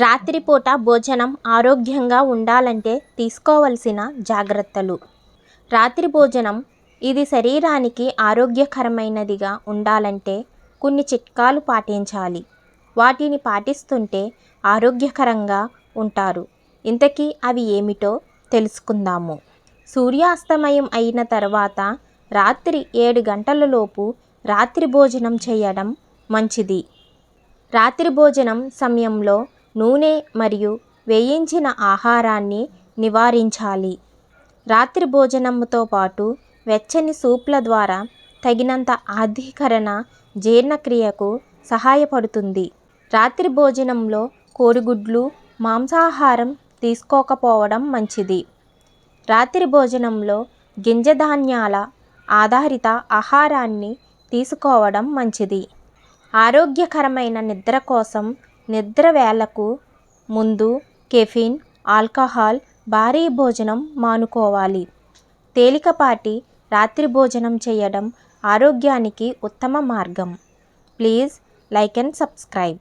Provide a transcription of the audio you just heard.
రాత్రిపూట భోజనం ఆరోగ్యంగా ఉండాలంటే తీసుకోవలసిన జాగ్రత్తలు. రాత్రి భోజనం ఇది శరీరానికి ఆరోగ్యకరమైనదిగా ఉండాలంటే కొన్ని చిట్కాలు పాటించాలి. వాటిని పాటిస్తుంటే ఆరోగ్యకరంగా ఉంటారు. ఇంతకీ అవి ఏమిటో తెలుసుకుందాము. సూర్యాస్తమయం అయిన తర్వాత రాత్రి ఏడు గంటలలోపు రాత్రి భోజనం చేయడం మంచిది. రాత్రి భోజనం సమయంలో నూనె మరియు వేయించిన ఆహారాన్ని నివారించాలి. రాత్రి భోజనంతో పాటు వెచ్చని సూప్ల ద్వారా తగినంత ఆధీకరణ జీర్ణక్రియకు సహాయపడుతుంది. రాత్రి భోజనంలో కోడిగుడ్లు మాంసాహారం తీసుకోకపోవడం మంచిది. రాత్రి భోజనంలో గింజధాన్యాల ఆధారిత ఆహారాన్ని తీసుకోవడం మంచిది. ఆరోగ్యకరమైన నిద్ర కోసం నిద్ర వేళకు ముందు కెఫిన్ ఆల్కహాల్ భారీ భోజనం మానుకోవాలి. తేలికపాటి రాత్రి భోజనం చేయడం ఆరోగ్యానికి ఉత్తమ మార్గం. Please like and subscribe.